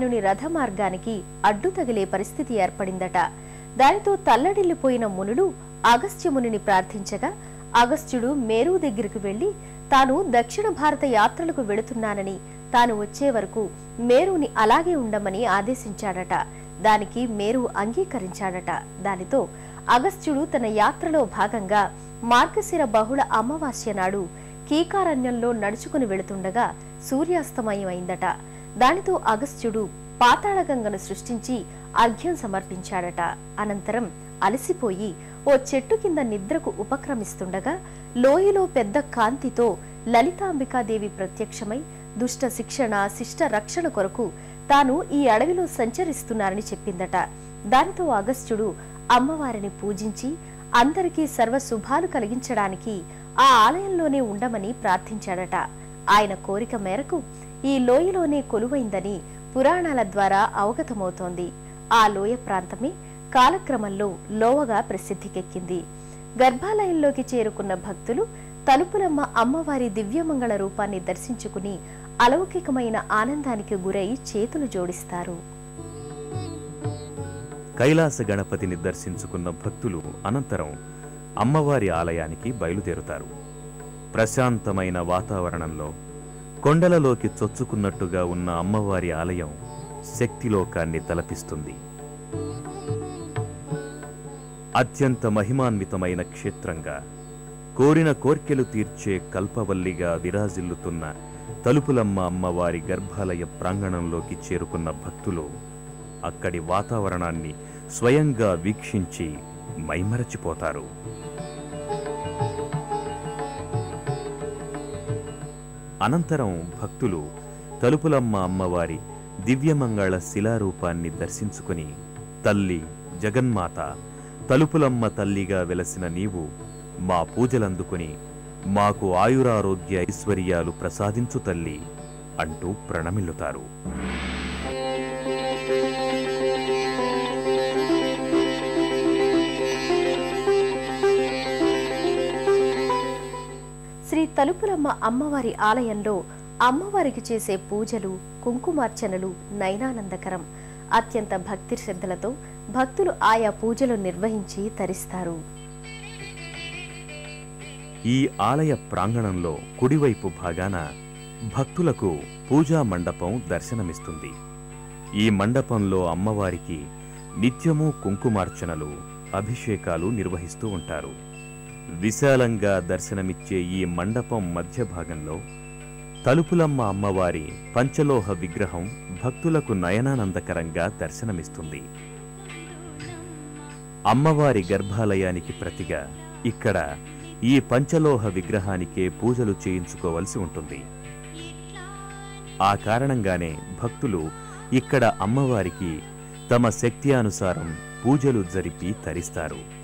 నుని రథ మార్గానికి అడ్డు తగిలే పరిస్థితి ఏర్పడిందట. దానితో తల్లడిల్లిపోయిన మునులు అగస్త్యమునిని ప్రార్థించగా అగస్త్యుడు మేరు దగ్గరికి వెళ్ళి తాను దక్షిణ భారత యాత్రలకు వెళుతున్నానని తాను వచ్చే వరకు మేరుని అలాగే ఉండమని ఆదేశించాడట. దానికి మేరు అంగీకరించాడట. దానితో అగస్త్యుడు తన యాత్రలో భాగంగా మార్గశిర బహుళ అమావాస్య నాడు కీకారణ్యంలో నడుచుకుని వెళుతుండగా సూర్యాస్తమయం అయిందట దానితో అగస్త్యుడు పాతాళగంగను సృష్టించి అర్ఘ్యం సమర్పించాడట. అనంతరం అలసిపోయి ఓ చెట్టు కింద నిద్రకు ఉపక్రమిస్తుండగా లోయలో పెద్ద కాంతితో లలితాంబికాదేవి ప్రత్యక్షమై దుష్ట శిక్షణ శిష్ట రక్షణ కొరకు తాను ఈ అడవిలో సంచరిస్తున్నారని చెప్పిందట. దానితో అగస్త్యుడు అమ్మవారిని పూజించి అందరికీ సర్వ శుభాలు కలిగించడానికి ఆ ఆలయంలోనే ఉండమని ప్రార్థించాడట. ఆయన కోరిక మేరకు ఈ లోయలోనే కొలువైందని పురాణాల ద్వారా అవగతమవుతోంది. ఆ లోయ ప్రాంతమే కాలక్రమంలో లోవగా ప్రసిద్ధికెక్కింది. గర్భాలయంలోకి చేరుకున్న భక్తులు తలుపులమ్మ అమ్మవారి దివ్యమంగళ రూపాన్ని దర్శించుకుని అలౌకికమైన ఆనందానికి గురై చేతులు జోడిస్తారు. కైలాస గణపతిని దర్శించుకున్న భక్తులు అనంతరం అమ్మవారి ఆలయానికి బయలుదేరుతారు. ప్రశాంతమైన వాతావరణంలో కొండలలోకి చొచ్చుకున్నట్టుగా ఉన్న అమ్మవారి ఆలయం శక్తిలోకాన్ని తలపిస్తుంది. అత్యంత మహిమాన్వితమైన క్షేత్రంగా కోరిన కోర్కెలు తీర్చే కల్పవల్లిగా విరాజిల్లుతున్న తలుపులమ్మ అమ్మవారి గర్భాలయ ప్రాంగణంలోకి చేరుకున్న భక్తులు అక్కడి వాతావరణాన్ని స్వయంగా వీక్షించి మైమరచిపోతారు. అనంతరం భక్తులు తలుపులమ్మ అమ్మవారి దివ్యమంగళ శిలారూపాన్ని దర్శించుకుని తల్లి జగన్మాత తలుపులమ్మ తల్లిగా వెలసిన నీవు మా పూజలందుకుని మాకు ఆయురారోగ్య ఐశ్వర్యాలు ప్రసాదించు తల్లి అంటూ ప్రణమిల్లుతారు. తలుపులమ్మ అమ్మవారి ఆలయంలో అమ్మవారికి చేసే పూజలు కుంకుమార్చనలు నయనానందకరం అత్యంత భక్తి శ్రద్ధలతో భక్తులు ఆయా పూజలు నిర్వహించి తరిస్తారు. ఈ ఆలయ ప్రాంగణంలో కుడివైపు భాగాన భక్తులకు పూజా మండపం దర్శనమిస్తుంది. ఈ మండపంలో అమ్మవారికి నిత్యము కుంకుమార్చనలు అభిషేకాలు నిర్వహిస్తూ ఉంటారు. విశాలంగా దర్శనమిచ్చే ఈ మండపం మధ్య భాగంలో తలుపులమ్మ అమ్మవారి పంచలోహ విగ్రహం భక్తులకు నయనానందకరంగా దర్శనమిస్తుంది. అమ్మవారి గర్భాలయానికి ప్రతిగా ఇక్కడ ఈ పంచలోహ విగ్రహానికే పూజలు చేయించుకోవలసి ఉంటుంది. ఆ కారణంగానే భక్తులు ఇక్కడ అమ్మవారికి తమ శక్తి అనుసారం పూజలు జరిపి తరిస్తారు.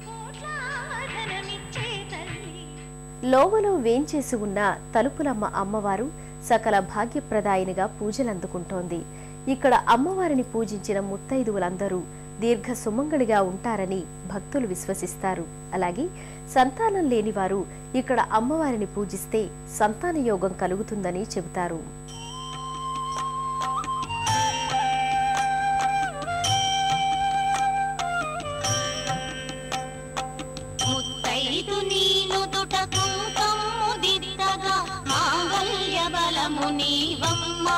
లోవలో వేంచేసి ఉన్న తలుపులమ్మ అమ్మవారు సకల భాగ్యప్రదాయినిగా పూజలందుకుంటోంది. ఇక్కడ అమ్మవారిని పూజించిన ముత్తైదువులందరూ దీర్ఘ సుమంగళిగా ఉంటారని భక్తులు విశ్వసిస్తారు. అలాగే సంతానం లేని వారు ఇక్కడ అమ్మవారిని పూజిస్తే సంతాన యోగం కలుగుతుందని చెబుతారు. బలము నీవమ్మా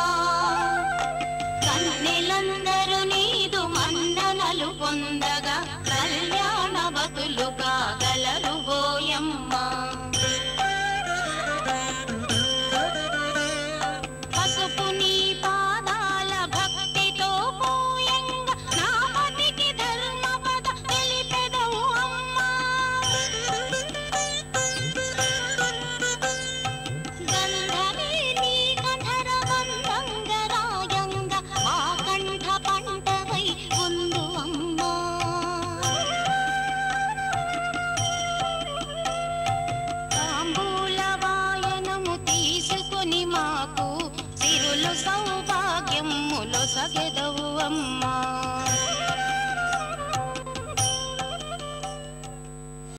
सग्वम्